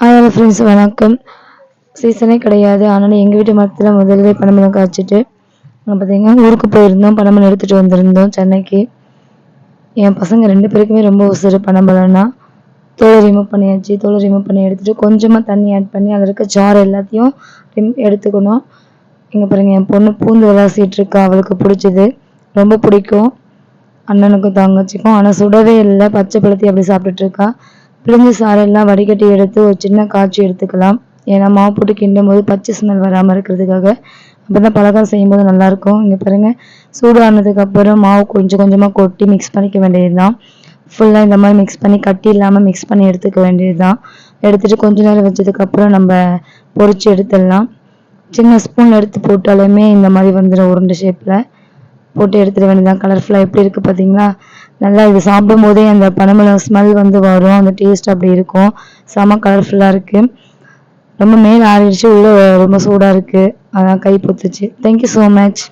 Hello friends வணக்கம். சீசனே கிடையாது. ஆனாலும் எங்கள் வீட்டு மரத்தில் முதல்ல பனம்பழம் காய்ச்சிட்டு அங்கே பார்த்தீங்கன்னா ஊருக்கு போயிருந்தோம். பனம்பழம் எடுத்துகிட்டு வந்திருந்தோம் சென்னைக்கு. என் பசங்க ரெண்டு பேருக்குமே ரொம்ப உசுறு. பனம்பழம்னா தோலை ரிமூவ் பண்ணியாச்சு. தோலை ரிமூவ் பண்ணி எடுத்துகிட்டு கொஞ்சமாக தண்ணி ஆட் பண்ணி அதில் இருக்க ஜார் எல்லாத்தையும் ரிம் எடுத்துக்கணும். இங்கே பாருங்கள் என் பொண்ணு பூந்து விளாசிட்டு இருக்கா. அவளுக்கு பிடிச்சது. ரொம்ப பிடிக்கும். அண்ணனுக்கும் தங்கச்சிக்கும். ஆனால் சுடவே இல்லை. பச்சை பழத்தி அப்படி சாப்பிட்டுட்டு இருக்கா. பிழிஞ்ச சாரெல்லாம் வடிகட்டி எடுத்து ஒரு சின்ன காய்ச்சி எடுத்துக்கலாம். ஏன்னா மாவு போட்டு கிண்டும் போது பச்சை ஸ்மெல் வராமல் இருக்கிறதுக்காக அப்போ தான் பலகாரம் செய்யும்போது நல்லாயிருக்கும். இங்கே பாருங்கள் சூடானதுக்கப்புறம் மாவு கொஞ்சம் கொஞ்சமாக கொட்டி மிக்ஸ் பண்ணிக்க வேண்டியது தான் ஃபுல்லாக இந்த மாதிரி மிக்ஸ் பண்ணி கட்டி இல்லாமல் மிக்ஸ் பண்ணி எடுத்துக்க வேண்டியது தான் எடுத்துகிட்டு கொஞ்ச நேரம் வச்சதுக்கப்புறம் நம்ம பொறிச்சு எடுத்துடலாம். சின்ன ஸ்பூன் எடுத்து போட்டாலுமே இந்த மாதிரி வந்துடும் உருண்டை ஷேப்பில் போட்டு எடுத்துட வேண்டியதான் கலர்ஃபுல்லாக எப்படி இருக்குது பார்த்தீங்களா நல்லா இது சாப்பிடும் போதே அந்த பனைமலம் ஸ்மெல் வந்து வரும். அந்த டேஸ்ட் அப்படி இருக்கும். செம கலர்ஃபுல்லாக இருக்குது ரொம்ப மேல் ஆறிடுச்சு. உள்ளே ரொம்ப சூடாக இருக்குது அதான் கை பொத்துச்சு. Thank you so much